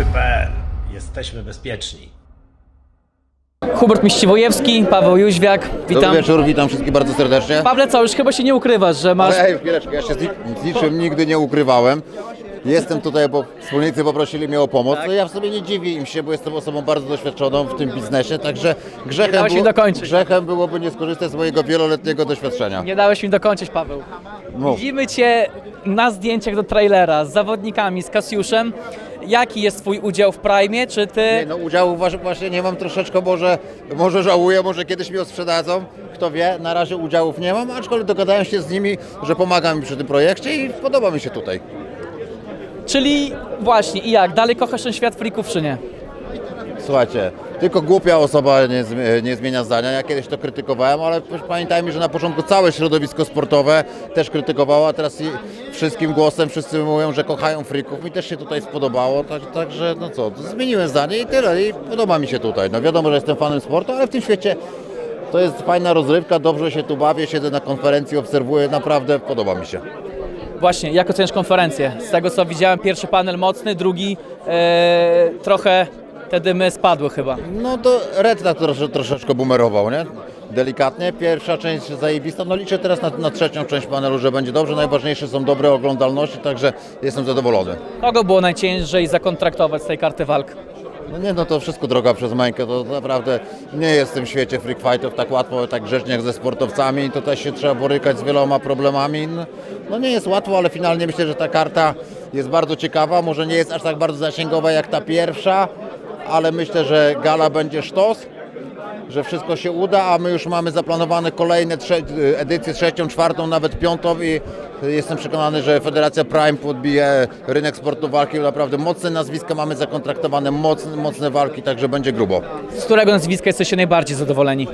Sporty.pl. Jesteśmy bezpieczni. Hubert Miściwojewski, Paweł Jóźwiak, witam. Dobry wieczór, witam wszystkich bardzo serdecznie. Pawle, co, już chyba się nie ukrywasz, że masz... Ej, chwileczkę, ja się z, ni- z niczym nigdy nie ukrywałem. Jestem tutaj, bo wspólnicy poprosili mnie o pomoc. Tak. No ja w sobie nie dziwię im się, bo jestem osobą bardzo doświadczoną w tym biznesie, także grzechem, dałeś mi było, dokończyć. grzechem byłoby nie skorzystać z mojego wieloletniego doświadczenia. Nie dałeś mi dokończyć, Paweł. Mów. Widzimy Cię na zdjęciach do trailera z zawodnikami, z Kasiuszem. Jaki jest Twój udział w Prime? Czy Ty... Nie, no udziału właśnie nie mam troszeczkę, może, może żałuję, może kiedyś mi sprzedadzą, kto wie, na razie udziałów nie mam, aczkolwiek dogadałem się z nimi, że pomagam mi przy tym projekcie i podoba mi się tutaj. Czyli właśnie, i jak? Dalej kochasz ten świat frików, czy nie? Słuchajcie, tylko głupia osoba nie, nie zmienia zdania. Ja kiedyś to krytykowałem, ale pamiętajmy, że na początku całe środowisko sportowe też krytykowało, a teraz wszystkim głosem wszyscy mówią, że kochają frików. Mi też się tutaj spodobało, tak, także no co, zmieniłem zdanie i tyle. I podoba mi się tutaj. No wiadomo, że jestem fanem sportu, ale w tym świecie to jest fajna rozrywka, dobrze się tu bawię, siedzę na konferencji, obserwuję, naprawdę podoba mi się. Właśnie, jak oceniasz konferencję? Z tego co widziałem, pierwszy panel mocny, drugi e, trochę te dymy spadły chyba. No to Red tak trosze, troszeczkę bumerował, nie? Delikatnie. Pierwsza część zajebista. No liczę teraz na, na trzecią część panelu, że będzie dobrze. Najważniejsze są dobre oglądalności, także jestem zadowolony. Kogo było najciężej zakontraktować z tej karty walk? No nie, no to wszystko droga przez Mańkę. To naprawdę nie jest w tym świecie freak fightów tak łatwo, tak grzecznie jak ze sportowcami. To też się trzeba borykać z wieloma problemami. No, no nie jest łatwo, ale finalnie myślę, że ta karta jest bardzo ciekawa. Może nie jest aż tak bardzo zasięgowa jak ta pierwsza, ale myślę, że gala będzie sztos. że wszystko się uda, a my już mamy zaplanowane kolejne trze- edycje, trzecią, czwartą, nawet piątą i jestem przekonany, że Federacja Prime podbije rynek sportu walki. Naprawdę mocne nazwiska mamy zakontraktowane, mocne, mocne walki, także będzie grubo. Z którego nazwiska jesteście najbardziej zadowoleni?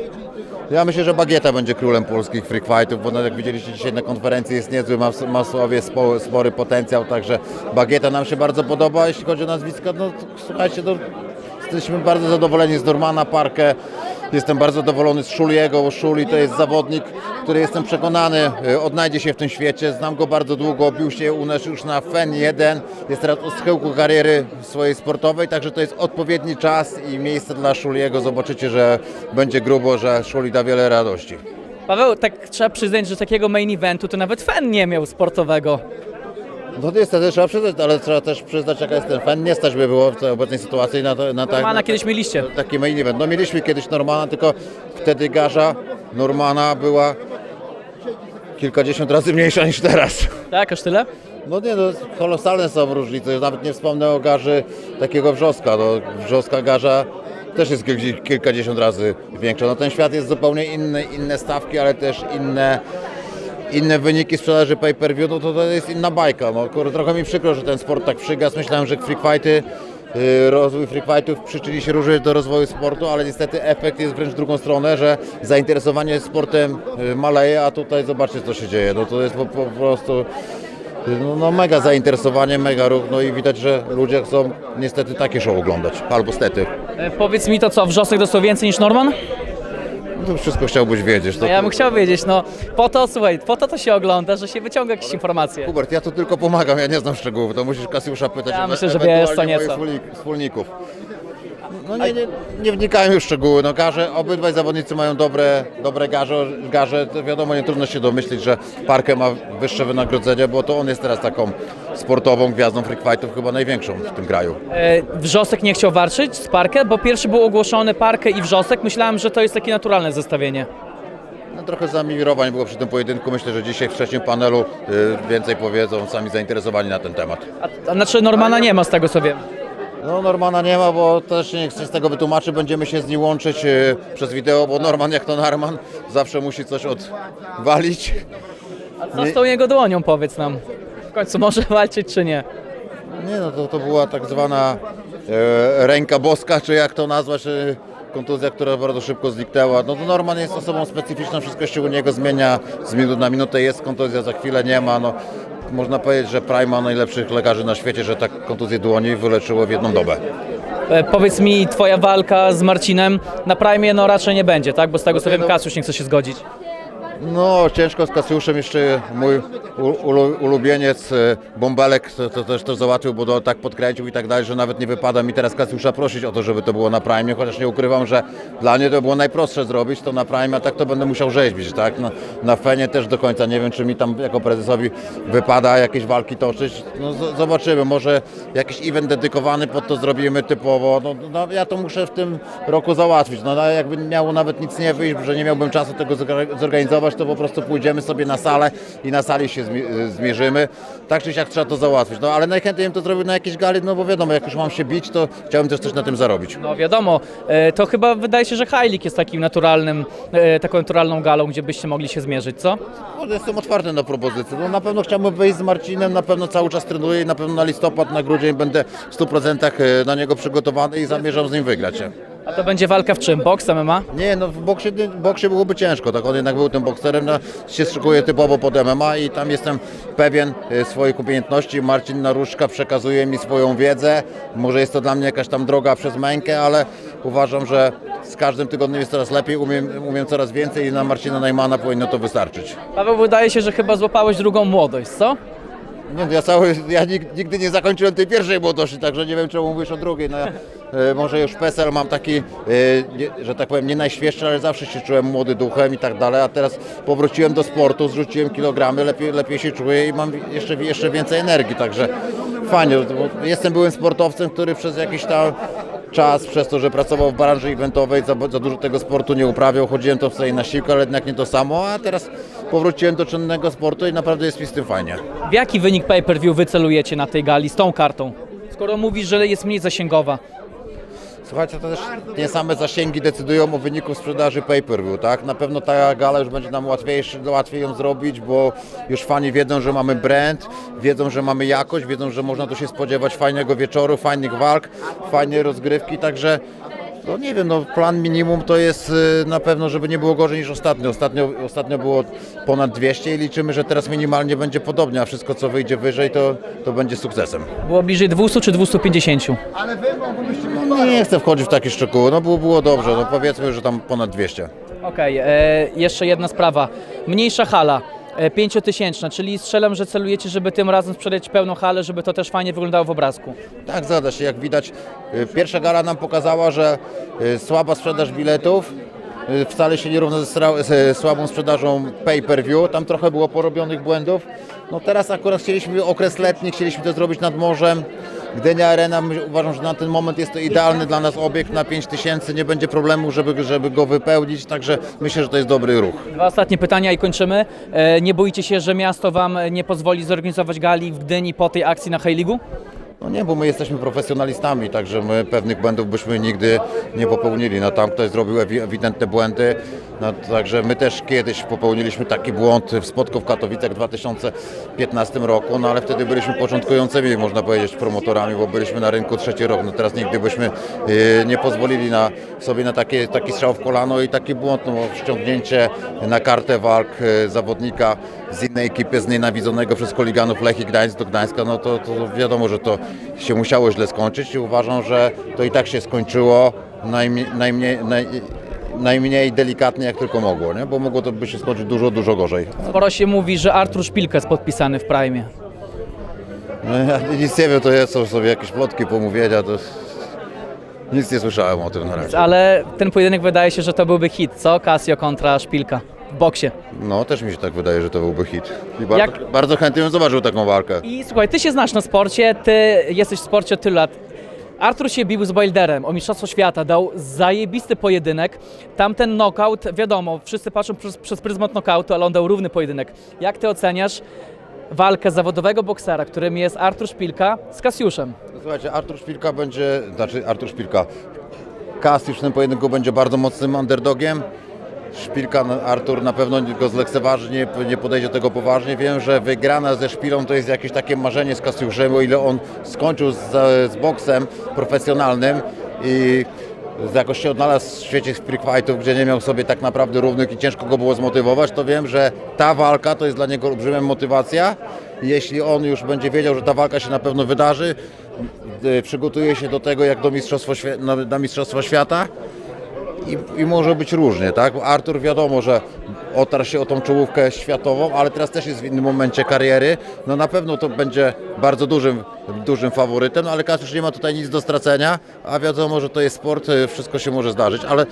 Ja myślę, że Bagieta będzie królem polskich freak fightów, bo no, jak widzieliście dzisiaj na konferencji jest niezły, ma, ma w sobie spo, spory potencjał, także Bagieta nam się bardzo podoba. Jeśli chodzi o nazwiska, no to, słuchajcie, no, jesteśmy bardzo zadowoleni z Normana Parkę. Jestem bardzo zadowolony z Szuliego, bo Szuli to jest zawodnik, który jestem przekonany y, odnajdzie się w tym świecie. Znam go bardzo długo, bił się u nas już na FEN 1, jest teraz u schyłku kariery swojej sportowej, także to jest odpowiedni czas i miejsce dla Szuliego. Zobaczycie, że będzie grubo, że Szuli da wiele radości. Paweł, tak trzeba przyznać, że takiego main eventu to nawet fan nie miał sportowego. No niestety trzeba przyznać, ale trzeba też przyznać jaka jest ten fan. Nie stać by było w tej obecnej sytuacji na, to, na, tak, Normana na kiedyś mieliście. taki main event. No mieliśmy kiedyś Normana, tylko wtedy garza Normana była kilkadziesiąt razy mniejsza niż teraz. Tak, aż tyle? No nie, no kolosalne są różnice. Nawet nie wspomnę o garzy takiego wrzoska. No, wrzoska garza też jest kilk- kilkadziesiąt razy większa. No ten świat jest zupełnie inny, inne stawki, ale też inne inne wyniki sprzedaży pay-per-view, no to to jest inna bajka. No, kurde, trochę mi przykro, że ten sport tak przygasł. Myślałem, że freak fighty, yy, rozwój freak fightów przyczyni się różnie do rozwoju sportu, ale niestety efekt jest wręcz w drugą stronę, że zainteresowanie sportem yy, maleje, a tutaj zobaczcie co się dzieje. No to jest po, po prostu no, no mega zainteresowanie, mega ruch, no i widać, że ludzie chcą niestety takie show oglądać, albo stety. E, powiedz mi to co, wrzosek dostał więcej niż Norman? No to wszystko chciałbyś wiedzieć. To, No ja bym chciał wiedzieć, no po to, słuchaj, po to to się ogląda, że się wyciąga jakieś informacje. Hubert, ja tu tylko pomagam, ja nie znam szczegółów, to musisz Kasiusza pytać. Ja myślę, że ewentualnie wiesz co nieco. wspólnik- wspólników. No nie, nie, nie wnikają już w szczegóły, no garze, obydwaj zawodnicy mają dobre, dobre garze, garze, to wiadomo, nie trudno się domyślić, że Parkę ma wyższe wynagrodzenie, bo to on jest teraz taką sportową gwiazdą freak fightów, chyba największą w tym kraju. E, wrzosek nie chciał walczyć z Parkę, bo pierwszy był ogłoszony Parkę i Wrzosek. Myślałem, że to jest takie naturalne zestawienie. No, trochę zamirowań było przy tym pojedynku, myślę, że dzisiaj w trzecim panelu y, więcej powiedzą sami zainteresowani na ten temat. A, a znaczy Normana nie ma z tego co wiem. No Normana nie ma, bo też nie chcę z tego wytłumaczyć, będziemy się z nim łączyć y, przez wideo, bo Norman jak to Norman zawsze musi coś odwalić. A co z tą jego dłonią, powiedz nam. W końcu może walczyć czy nie? Nie no, to, to była tak zwana e, ręka boska, czy jak to nazwać, e, kontuzja, która bardzo szybko zniknęła. No to Norman jest osobą specyficzną, wszystko się u niego zmienia z minut na minutę, jest kontuzja, za chwilę nie ma. No, można powiedzieć, że Prime ma najlepszych lekarzy na świecie, że tak kontuzję dłoni wyleczyło w jedną dobę. E, powiedz mi, twoja walka z Marcinem na Prime no raczej nie będzie, tak? Bo z tego co wiem, no- Kasiusz nie chce się zgodzić. No, ciężko z Kasiuszem jeszcze mój ulubieniec e, Bąbelek to, to też to załatwił, bo to tak podkręcił i tak dalej, że nawet nie wypada mi teraz Kasiusza prosić o to, żeby to było na Prime, chociaż nie ukrywam, że dla mnie to było najprostsze zrobić to na Prime, a tak to będę musiał rzeźbić, tak? No, na Fenie też do końca nie wiem, czy mi tam jako prezesowi wypada jakieś walki toczyć. No, zobaczymy, może jakiś event dedykowany pod to zrobimy typowo. No, no, ja to muszę w tym roku załatwić. No, no, jakby miało nawet nic nie wyjść, że nie miałbym czasu tego zorga- zorganizować, to po prostu pójdziemy sobie na salę i na sali się zmi- zmierzymy. Tak czy siak trzeba to załatwić. No, ale najchętniej bym to zrobił na jakiejś gali, no bo wiadomo, jak już mam się bić, to chciałbym też coś na tym zarobić. No wiadomo, e, to chyba wydaje się, że League jest takim naturalnym, e, taką naturalną galą, gdzie byście mogli się zmierzyć, co? No, jestem otwarty na propozycje. No, na pewno chciałbym wejść z Marcinem, na pewno cały czas trenuję i na pewno na listopad, na grudzień będę w 100% na niego przygotowany i zamierzam z nim wygrać. A to będzie walka w czym? Boks, MMA? Nie, no w boksie, w boksie byłoby ciężko, tak on jednak był tym bokserem, no, się szykuje typowo pod MMA i tam jestem pewien e, swoich umiejętności. Marcin Naruszka przekazuje mi swoją wiedzę, może jest to dla mnie jakaś tam droga przez mękę, ale uważam, że z każdym tygodniem jest coraz lepiej, umiem, umiem coraz więcej i na Marcina Najmana powinno to wystarczyć. Paweł, wydaje się, że chyba złapałeś drugą młodość, co? Nie, no ja, cały, ja nig- nigdy nie zakończyłem tej pierwszej młodości, także nie wiem czemu mówisz o drugiej. No, ja, e, może już PESEL mam taki, e, że tak powiem, nie najświeższy, ale zawsze się czułem młody duchem i tak dalej, a teraz powróciłem do sportu, zrzuciłem kilogramy, lepiej, lepiej się czuję i mam jeszcze, jeszcze więcej energii, także fajnie. Jestem byłym sportowcem, który przez jakiś tam czas, przez to, że pracował w branży eventowej, za, za dużo tego sportu nie uprawiał, chodziłem to sobie na siłkę, ale jednak nie to samo, a teraz powróciłem do czynnego sportu i naprawdę jest mi z tym fajnie. W jaki wynik pay-per-view wycelujecie na tej gali z tą kartą? Skoro mówisz, że jest mniej zasięgowa. Słuchajcie, to też nie same zasięgi decydują o wyniku sprzedaży pay-per-view, tak? Na pewno ta gala już będzie nam łatwiejszy, łatwiej ją zrobić, bo już fani wiedzą, że mamy brand, wiedzą, że mamy jakość, wiedzą, że można tu się spodziewać fajnego wieczoru, fajnych walk, fajnej rozgrywki, także no nie wiem, no plan minimum to jest y, na pewno, żeby nie było gorzej niż ostatnio. Ostatnio, ostatnio było ponad 200 i liczymy, że teraz minimalnie będzie podobnie, a wszystko co wyjdzie wyżej to, to będzie sukcesem. Było bliżej 200 czy 250? No, nie chcę wchodzić w takie szczegóły, no było, było dobrze, no powiedzmy, że tam ponad 200. Okej, e, jeszcze jedna sprawa. Mniejsza hala, e, pięciotysięczna, czyli strzelam, że celujecie, żeby tym razem sprzedać pełną halę, żeby to też fajnie wyglądało w obrazku. Tak, zgadza się. Jak widać, y, pierwsza gala nam pokazała, że y, słaba sprzedaż biletów y, wcale się nie równa ze stra- z słabą sprzedażą pay-per-view. Tam trochę było porobionych błędów. No teraz akurat chcieliśmy okres letni, chcieliśmy to zrobić nad morzem. Gdynia Arena, uważam, że na ten moment jest to idealny dla nas obiekt na 5000, nie będzie problemu, żeby, żeby go wypełnić, także myślę, że to jest dobry ruch. Dwa ostatnie pytania i kończymy. E, nie boicie się, że miasto Wam nie pozwoli zorganizować gali w Gdyni po tej akcji na High League'u? No nie, bo my jesteśmy profesjonalistami, także my pewnych błędów byśmy nigdy nie popełnili. No tam ktoś zrobił ewi- ewidentne błędy, no, także my też kiedyś popełniliśmy taki błąd w Spotku w Katowicach w 2015 roku, no ale wtedy byliśmy początkującymi, można powiedzieć, promotorami, bo byliśmy na rynku trzeci rok. No teraz nigdy byśmy y, nie pozwolili na, sobie na takie, taki strzał w kolano i taki błąd, no ściągnięcie na kartę walk y, zawodnika z innej ekipy znienawidzonego przez koliganów Lechii Gdańsk do Gdańska, no to, to wiadomo, że to się musiało źle skończyć i uważam, że to i tak się skończyło najmniej, najmniej, naj, najmniej delikatnie jak tylko mogło, nie? bo mogło to by się skończyć dużo, dużo gorzej. Sporo się mówi, że Artur Szpilka jest podpisany w Prime. No, ja nic nie wiem, to jest, są sobie jakieś plotki, pomówienia, to nic nie słyszałem o tym na razie. Ale ten pojedynek wydaje się, że to byłby hit, co? Casio kontra Szpilka w boksie. No, też mi się tak wydaje, że to byłby hit. I bardzo, Jak- bardzo chętnie bym zobaczył taką walkę. I słuchaj, ty się znasz na sporcie, ty jesteś w sporcie od tylu lat. Artur się bił z Wilderem o Mistrzostwo Świata, dał zajebisty pojedynek. Tamten knockout, wiadomo, wszyscy patrzą przez, przez pryzmat knockoutu, ale on dał równy pojedynek. Jak ty oceniasz walkę zawodowego boksera, którym jest Artur Szpilka z Kasiuszem? Słuchajcie, Artur Szpilka będzie, znaczy Artur Szpilka, Kas już w tym pojedynku będzie bardzo mocnym underdogiem. Szpilka, no, Artur na pewno go zlekceważy, nie, nie podejdzie do tego poważnie. Wiem, że wygrana ze Szpilą to jest jakieś takie marzenie z Kasiuszem, o ile on skończył z, z boksem profesjonalnym i jakoś się odnalazł w świecie freak fightów, gdzie nie miał sobie tak naprawdę równych i ciężko go było zmotywować, to wiem, że ta walka to jest dla niego olbrzymia motywacja. Jeśli on już będzie wiedział, że ta walka się na pewno wydarzy, y, przygotuje się do tego jak do na mistrzostwa świata, i, i może być różnie, tak? Artur wiadomo, że otarł się o tą czołówkę światową, ale teraz też jest w innym momencie kariery. No na pewno to będzie bardzo dużym, dużym faworytem, no ale Kasiusz nie ma tutaj nic do stracenia, a wiadomo, że to jest sport, y, wszystko się może zdarzyć, ale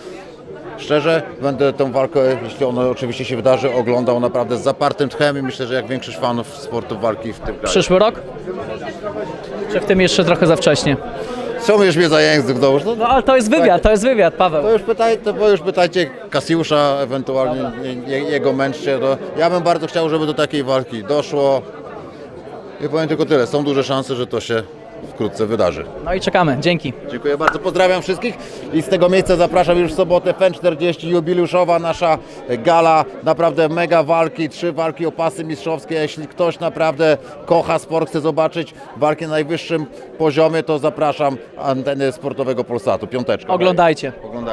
Szczerze, będę tę walkę, jeśli ona oczywiście się wydarzy, oglądał naprawdę z zapartym tchem i myślę, że jak większość fanów sportu walki w tym kraju. Przyszły rok? Czy w tym jeszcze trochę za wcześnie? Ciągniesz mnie za język znowu. No, No ale to jest wywiad, to jest wywiad, Paweł. to już, pytaj, to już pytajcie Kasiusza, ewentualnie je, jego męczcie. To ja bym bardzo chciał, żeby do takiej walki doszło. I powiem tylko tyle, są duże szanse, że to się wkrótce wydarzy. No i czekamy, dzięki. Dziękuję bardzo, pozdrawiam wszystkich i z tego miejsca zapraszam już w sobotę FEN40 jubileuszowa nasza gala, naprawdę mega walki, trzy walki o pasy mistrzowskie, jeśli ktoś naprawdę kocha sport, chce zobaczyć walki na najwyższym poziomie, to zapraszam anteny sportowego Polsatu, piąteczka. Oglądajcie. Oglądajcie.